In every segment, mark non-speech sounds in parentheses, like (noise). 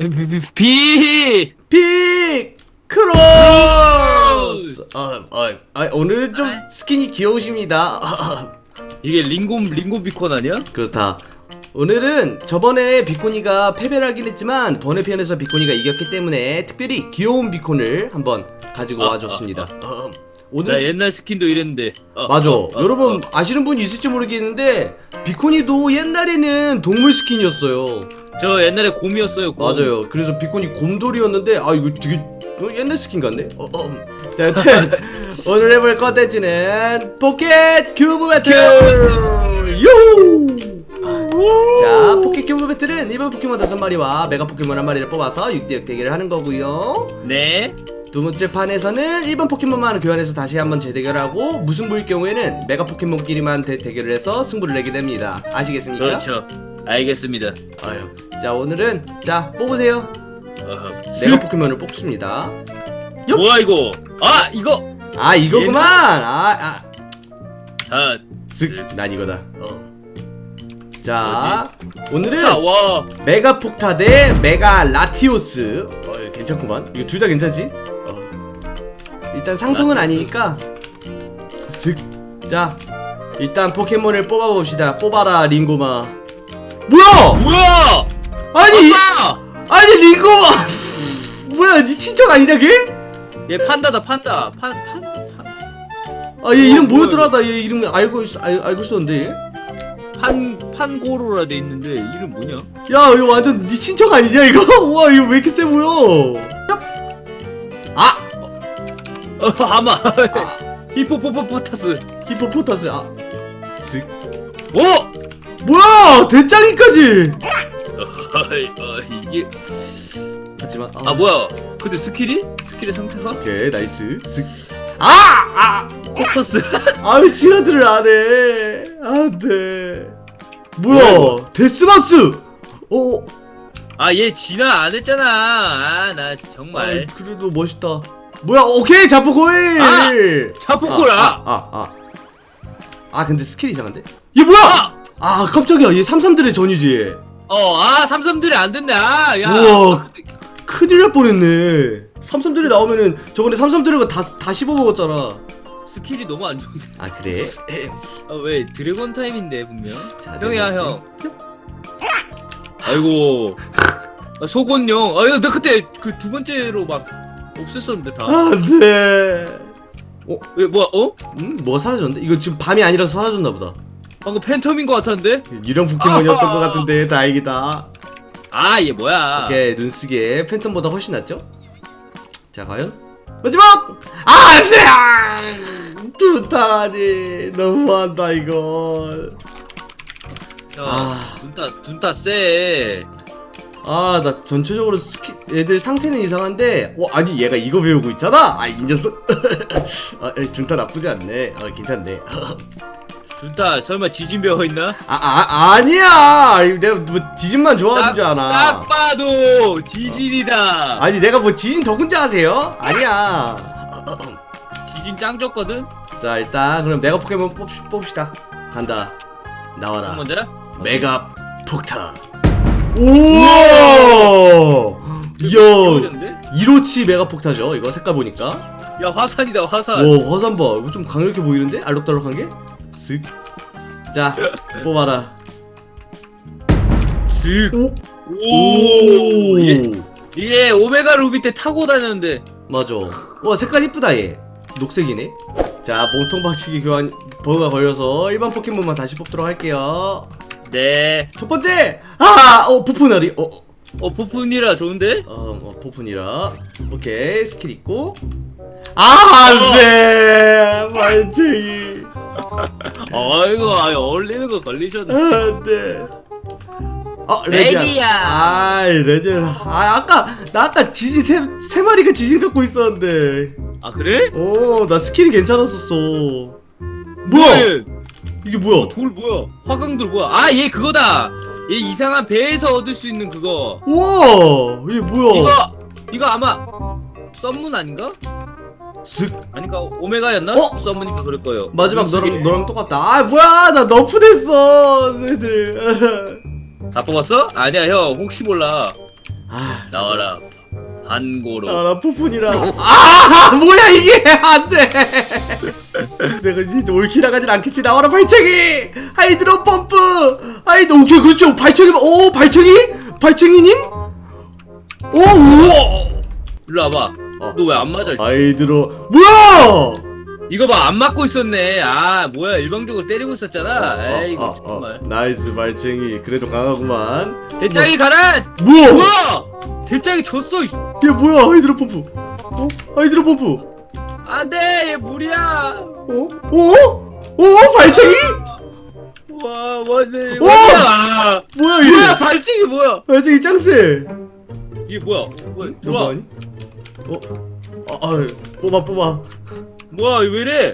비 빅 크로스. 아, 아, 아, 오늘은 좀 스킨이 귀여우십니다. 이게 링곰 링곰 비콘 아니야? 그렇다. 오늘은 저번에 비코니가 패배를 하긴 했지만 번외편에서 비코니가 이겼기 때문에 특별히 귀여운 비콘을 한번 가지고 아, 와줬습니다. 어, 나 오늘 옛날 스킨도 이랬는데. 어, 맞아. 어, 어, 여러분 어. 아시는 분 있을지 모르겠는데 비코니도 옛날에는 동물 스킨이었어요. 저 옛날에 곰이었어요. 곰. 맞아요. 그래서 비코니 곰돌이였는데 아 이거 되게 어, 옛날 스킨 같네. 어, 어. 자, 여튼 (laughs) 오늘 해볼 컨텐츠는 포켓 큐브 배틀. 요! 자, 포켓 큐브 배틀은 일반 포켓몬 다섯 마리와 메가 포켓몬 한 마리를 뽑아서 6대6 대결을 하는 거고요. 네. 두 번째 판에서는 일반 포켓몬만 교환해서 다시 한번 재대결하고 무승부일 경우에는 메가 포켓몬끼리만 대, 대결을 해서 승부를 내게 됩니다. 아시겠습니까? 그렇죠. 알겠습니다. 아유. 자, 오늘은 자, 뽑으세요. 어허. 메가 포켓몬을 뽑습니다. 요! 뭐야 이거? 아 이거. 아, 이거구만. 아, 아. 자, 쓱, 난 이거다. 어. 자, 오늘은 자 와. 메가 폭타 대 메가 라티오스. 어, 괜찮구만. 이거 둘 다 괜찮지? 어. 일단 상성은 아니니까. 쓱. 자, 일단 포켓몬을 뽑아봅시다. 뽑아라, 링고마. 뭐야? 뭐야? 아니, 아빠! 아니 링고마. (laughs) 뭐야, 니 친척 아니냐 걔? 얘 판다다 판다. 판 판. 판. 아, 얘 이름 어, 뭐였더라? 나얘 이름 알고 있, 알, 알고 있었는데. 얘? 판 판고로라 돼 있는데 이름 뭐냐? 야, 이거 완전 니 친척 아니냐 이거? (laughs) 우와, 이거 왜 이렇게 세 보여? 아, 어 아마. (laughs) 히포포포포타스. 히포포타스. 아, 쓱. 오! 뭐야, 대짱이까지. 어, 이게 하지만 아 뭐야? 근데 스킬이? 스킬의 상태가? 오케이, 나이스. 쓱. 아, 포커스. 아, 아왜 (laughs) 지라들을 안 해? 안돼. 뭐야, 뭐야, 이거? 데스마스. 어, 아 얘 진화 안 했잖아. 아 나 정말. 아, 그래도 멋있다. 뭐야, 오케이, 자포 고일. 아! 자포콜 아! 아, 아, 아. 아, 근데 스킬 이상한데? 얘 뭐야? 아! 아, 깜짝이야. 얘 삼삼들의 전이지. 얘. 어, 아 삼삼들이 안 된다. 아, 야. 우와. 큰일 날 뻔했네. 삼삼들이 나오면은 저번에 삼삼들이가 다, 다 씹어먹었잖아. 스킬이 너무 안 좋은데. 아, 그래? (laughs) 아, 왜 드래곤 타임인데 분명. 자, 형이야 내가 형. 아이고. 아, 속옷용. 아, 나 그때 그 두 번째로 막 없앴었는데 다. 안 돼. 왜 뭐야? 어? 음, 뭐가 사라졌는데? 이거 지금 밤이 아니라서 사라졌나 보다. 방금 팬텀인 것 같았는데? 유령 포켓몬이었던. 것 같은데 다행이다. 아, 얘 뭐야? 오케이, 눈쓰게 팬텀보다 훨씬 낫죠? 자, 과연? 마지막! 아, 안 돼! 아, 두타라니. 너무한다, 이거. 야, 아. 둔타 둔타 쎄. 아, 나 전체적으로 스키, 애들 상태는 이상한데, 어, 아니, 얘가 이거 배우고 있잖아? 아, 이 녀석. (laughs) 아, 준타 나쁘지 않네. 어, 괜찮네. (laughs) 둔타 설마 지진 배어 있나? 아, 아, 아니야! 내가 뭐 지진만 좋아하는 줄 아나. 딱 봐도 지진이다. 아니, 내가 뭐 지진 덕분자 아세요? 아니야. 지진 짱 줬거든. 자, 일단, 그럼 메가 포켓몬 뽑시, 뽑시다. 간다. 나와라. 먼저. 메가 폭탄. 우와! 이야, 데 1호치 메가 폭타죠? 이거 색깔 보니까. 야 화산이다 화산. 와 화산 봐 이거 좀 강력해 보이는데? 알록달록한 게? 쓱. 자 뽑아라 슥. 오! 오. 얘, 얘 오메가 루비 때 타고 다녔는데. 맞아 와 색깔 이쁘다 얘 녹색이네 자 몸통 박치기 교환 버그가 걸려서 일반 포켓몬만 다시 뽑도록 할게요 네. 첫 번째! 아! 어 포푸나리 어? 어 포푼이라 좋은데? 어, 어 포푸니라 오케이 스킬 있고 아 안 돼 말쟁이 아이고 아이 어울리는 거 걸리셨네. 안 돼. 어 레디야. 레디야. 아이 레디야. 아 아까 나 아까 지진 세, 세 마리가 지진 갖고 있었는데. 아 그래? 어나 스킬이 괜찮았었어. 뭐야? 얘 이게 뭐야? 돌 뭐야? 화강돌 뭐야? 아 얘 그거다. 얘 이상한 배에서 얻을 수 있는 그거. 우와 이게 뭐야? 이거 이거 아마 썸문 아닌가? 슥. 아닌가 오메가였나? 어? 썸문인가 그럴 거예요. 마지막 너랑? 너랑 똑같다. 아 뭐야! 나 너프 됐어 애들. (laughs) 다 뽑았어? 아니야 형. 혹시 몰라. 아 나와라. 한고로. 나라 푸푼이라 아 (laughs) 뭐야 이게! (laughs) 안돼! 내가 이제 옳게 나가진 않겠지. 나와라 발차기! 하이드로 펌프! 하이드 오케이 그렇죠. 발차기 오 발차기? 발차기님? 오 우와! 일로 와봐 어. 너왜 안 맞아? 하이드로 뭐야! 이거 봐 안 맞고 있었네. 아 뭐야 일방적으로 때리고 있었잖아. 어, 에이 어, 이거 어, 정말. 나이스 발차기 그래도 강하구만. 대짱이 가라! 뭐야? 뭐야! 대짱이 졌어 이- 얘 뭐야? 하이드로 펌프. 어? 하이드로 펌프. 안돼 얘 무리야. 어? 어? 어? 발차기? 와 뭐네 오! 뭐야 뭐야 얘? 뭐야 발찌기 뭐야? 발차기 짱세. 이게 뭐야? 뭐야? 이거 들어와? 어? 아, 아, 뽑아 뽑아. 뭐야 이거 왜 이래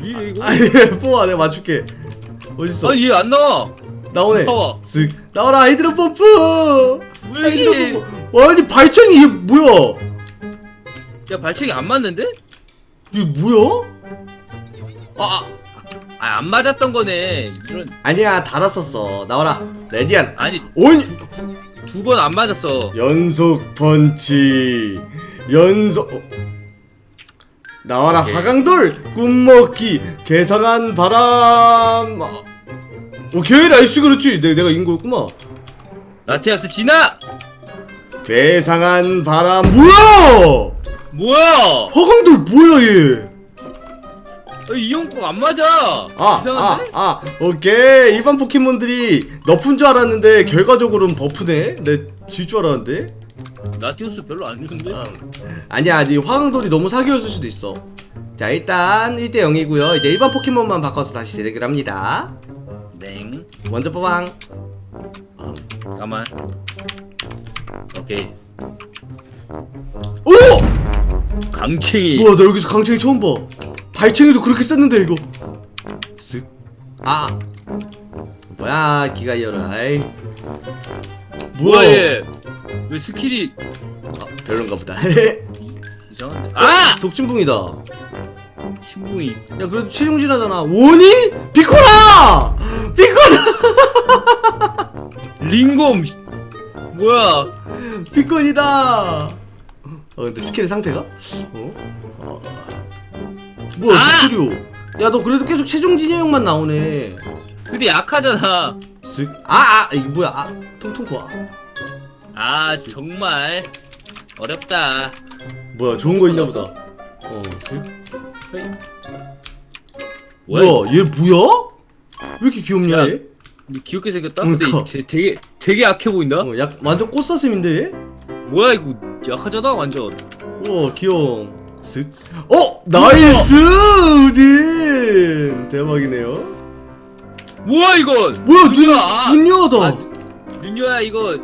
왜 이래 이거 아니 (laughs) 뽑아 내가 맞출게. 어딨어? 아니 얘안 나와 나오네. 나와. 쓱 나와라 아이드로 펌프. 왜 이래 펌프. 와 아니 발차기 이게 뭐야? 야 발치기 안 맞는데? 이게 뭐야? 아아 안 맞았던 거네 이런 아니야 달았었어. 나와라 레디안. 아니 온 두 번 안 맞았어. 연속 펀치. 연속 어. 나와라 오케이. 하강돌! 꿈먹기 괴상한 바람! 아. 오케이 나이스 그렇지. 내, 내가 이긴 거였구만. 라티아스 진아 괴상한 바람 뭐야! 뭐야? 하강돌 뭐야 얘? 어, 이형 거안 맞아 아, 아, 이상한데? 아, 오케이. 일반 포켓몬들이 너프인 줄 알았는데 결과적으로는 버프네. 내질줄 알았는데. 라티우스 별로 안 좋은데? 음. 아니야, 네 화강돌이 너무 사기였을 수도 있어. 자, 일단 1대 0이고요. 이제 일반 포켓몬만 바꿔서 다시 대결 합니다. 냉 먼저 뽑ang. 잠깐만 오케이 오! 강칭이 뭐야, 나 여기서 강챙이 처음 봐. 발챙이도 그렇게 썼는데 이거. 쓱. 아. 뭐야, 기가 이어라. 아이. 뭐야 얘? 왜 스킬이 별론가 보다. (laughs) 이상한데? 아! 독침붕이다. 신붕이 야 그래도 최종진하잖아 원이? 비코라! 비코라! (laughs) 링곰 씨. 뭐야 비콘이다 어 근데 스킬의 상태가? 어? 어. 뭐야 아! 스킬이오 야너 그래도 계속 최종진이 형만 나오네 근데 약하잖아 쓱 아아 이게 뭐야 아 통통 코아 아 정말 어렵다 뭐야 좋은 거 있나 보다 어 헤이. 뭐야 얘 뭐야? 왜 이렇게 귀엽냐 야. 얘? 근데 귀엽게 생겼다? 그러니까. 근데 되- 되게 되게 약해 보인다? 어, 약 완전 꽃사슴인데 얘? 뭐야 이거 약하잖아 완전 우와 귀여워 쓱 어! 나이스! 우딘 대박이네요 뭐야 이거 뭐야 눈, 눈이야. 아, 눈여다 아, 윤yo야 이거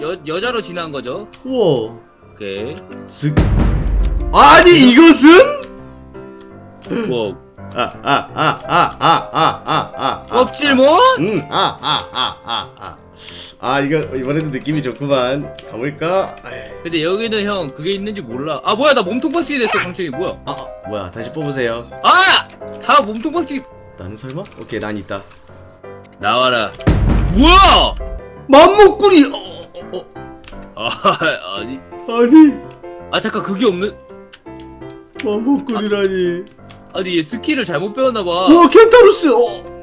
여, 여자로 지난 거죠? 우와 오케이 쓱 아니 이것은? 뭐 아 아 아 아 아 아 아 아 껍질몬? 응 아 아 아 아 아 아아 이거 이번에도 느낌이 좋구만. 가볼까? 아이, 근데 여기는 형 그게 있는지 몰라. 아 뭐야 나 몸통 박치기 됐어 강철이. 뭐야? 아 아, 뭐야 다시 뽑으세요. 아! 다 몸통 박치기. 나는 설마? 오케이 난 있다. 나와라. 뭐야! 맘먹구리! 어, 어, 어, 아 아니. 아니. 아 잠깐 그게 없는. 맘먹구리라니. 아니 얘 스킬을 잘못 배웠나 봐. 와 켄타로스! 어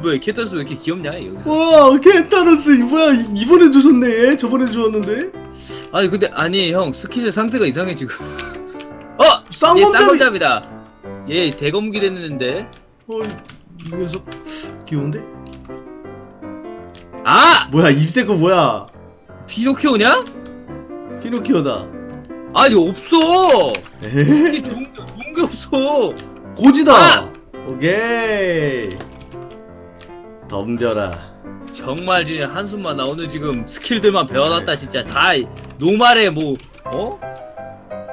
뭐야 캐터스 왜 이렇게 귀엽냐 여기서 와 켄타로스 이 뭐야 이- 이번에도 좋네. 얘 저번에도 좋았는데? 아니 근데 아니 형 스킬의 상태가 이상해 지금. (laughs) 어! 얘 쌍검잡이! 쌍검잡이다. 얘 대검기 됐는데. 어이 이 녀석 귀여운데? 아! 뭐야 입새 거 뭐야? 피노키오냐? 피노키오다. 아니 없어! 에헤 스킬 좋은 게, 좋은 게 없어! 고지다! 아! 오케이 덤벼라. 정말 진짜 한숨만 나 오늘 지금 스킬들만 배워놨다 진짜. 다 노말에 뭐 어?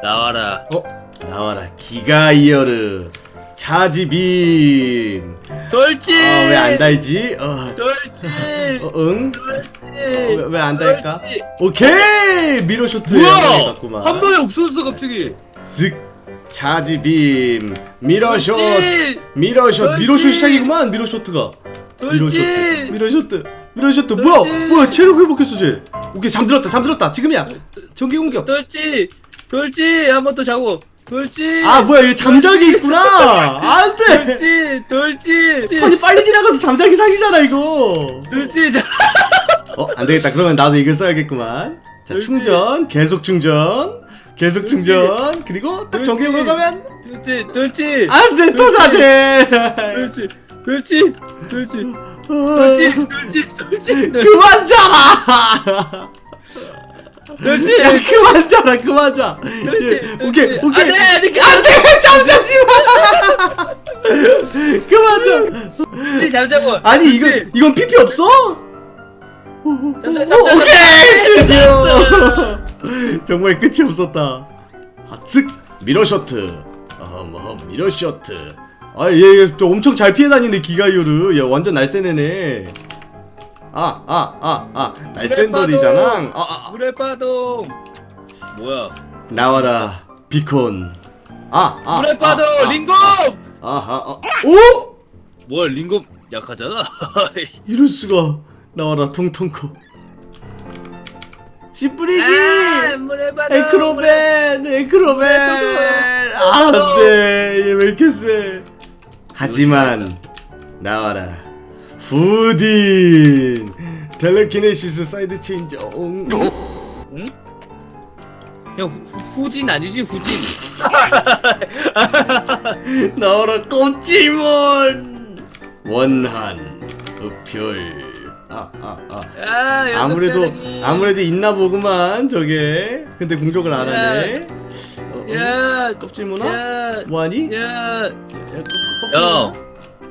나와라. 어? 나와라. 기가 이어르. 차지빔 돌진! 아왜 안 달지? 돌진! 어 응? 돌진! 왜 안 달까? 돌진. 오케이! 미러 쇼트 뭐야? 갔구만. 한 번에 없어졌어 갑자기. 쓱 차지빔 미러쇼 돌진! 미러쇼 돌진! 미러쇼 시작이구만 미러쇼트가. 미러쇼트 돌진! 미러쇼트 미러셔트 뭐야. 뭐야? 체력 회복했어 쟤. 오케이 잠들었다 잠들었다. 지금이야. 전기 공격. 돌지 돌지 한 번 더 자고. 돌지 아 뭐야? 얘 잠자기 있구나. 안돼! 돌지 돌지 아니 빨리 지나가서 잠자기 사기잖아 이거. 돌지 자. 어 안되겠다. 그러면 나도 이걸 써야겠구만. 자 그렇지. 충전. 계속 충전. 계속 그렇지. 충전. 그리고 딱 전기 공격 가면 돌지 돌지 안돼 또. 자제. 돌지 돌지 돌지 돌지 돌지 돌지 그만 자라! 돌지 야 그만 자라 그만 자. 예, 오케이. 오케이. 안 돼, 안돼 잠자지 마 그만 자. 돌지 잠자고 아니 이거 돌지. 이건 PP 없어? 잠자, 오케이. 드디어 정말 끝이 없었다. 하측 미러 셔트 어머 미러 셔트 아얘또 엄청 잘 피해 다니네 기가이오르. 얘 완전 날쌘애네. 아 아 아 아. 날쌘돌이잖아. 아, 아, 아. 물에 빠동 뭐야? 나와라 비콘. 아 아 물에 빠동 링검 아하 아, 오! 뭐야 링검 약하잖아? (laughs) 이럴 수가. 나와라 통통코. 씨뿌리기! 아, 물에 빠동 에크로벤 에크로벤 아, 안 돼. 얘왜 이렇게 세 하지만 나와라. 후딘! 텔레키네시스 사이드 체인저. 응? 응? 형 후- 후진 아니지? 후진 (laughs) 나와라 껍질몬 원한 흡혈. 아 아 아. 아, 여섯 아무래도 자랑이. 아무래도 있나 보구만 저게. 근데 공격을 안 하네 어, 어? 야 껍질 문화 야, 뭐하니? 야, 야, 껍- 형, 껍질문화?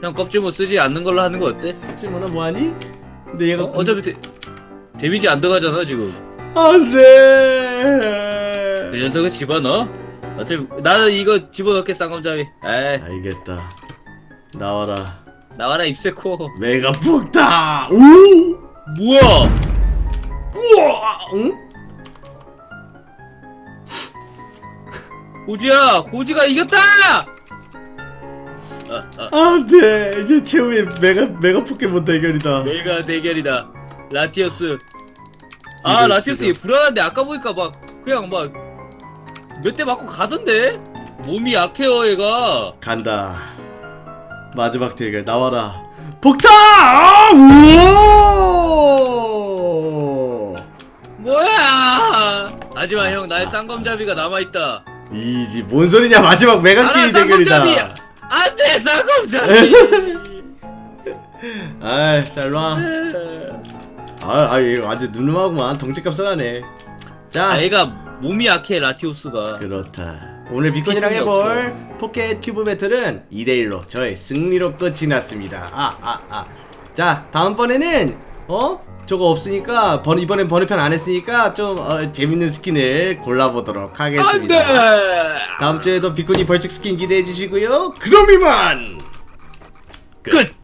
형 껍질 못 쓰지 않는 걸로 하는 거 어때? 껍질 문화 뭐하니? 근데 얘가 어, 어차피 데, 데미지 안 들어가잖아 지금. 안돼 그 녀석을 집어넣어. 어차피 나는 이거 집어넣게 쌍검잡이. 에이 알겠다 나와라 나와라 입새코. 메가 폭탄 오 뭐야? 우와 응? 고지야, 고지가 이겼다! 아, 아, 안돼 이제 최후의 메가 메가 포켓몬 대결이다 내가 대결이다. 라티어스. 아, 이럴 라티어스 수가. 얘 불안한데 아까 보니까 막 그냥 막 몇 대 맞고 가던데? 몸이 약해요 얘가. 간다 마지막 대결 나와라 폭탄 아, 우와 뭐야? 하지만 형 나의 쌍검잡이가 남아있다. 이지 뭔 소리냐 마지막 메가끼리 대결이다. 안돼 쌍검잡이. 아이 잘 놔. 아, 아, 이거 아주 누누하구만. 덩치값을 하네. 자, 아 얘가 몸이 약해 라티오스가. 그렇다. 오늘 비콘이랑 비콘이 해볼 포켓 큐브 배틀은 2대1로 저의 승리로 끝이 났습니다. 아, 아, 아. 자, 다음번에는, 어? 저거 없으니까, 번, 이번엔 번외편 안 했으니까, 좀, 어, 재밌는 스킨을 골라보도록 하겠습니다. 안돼. 다음 주에도 비콘이 벌칙 스킨 기대해 주시고요. 그럼 이만! 끝.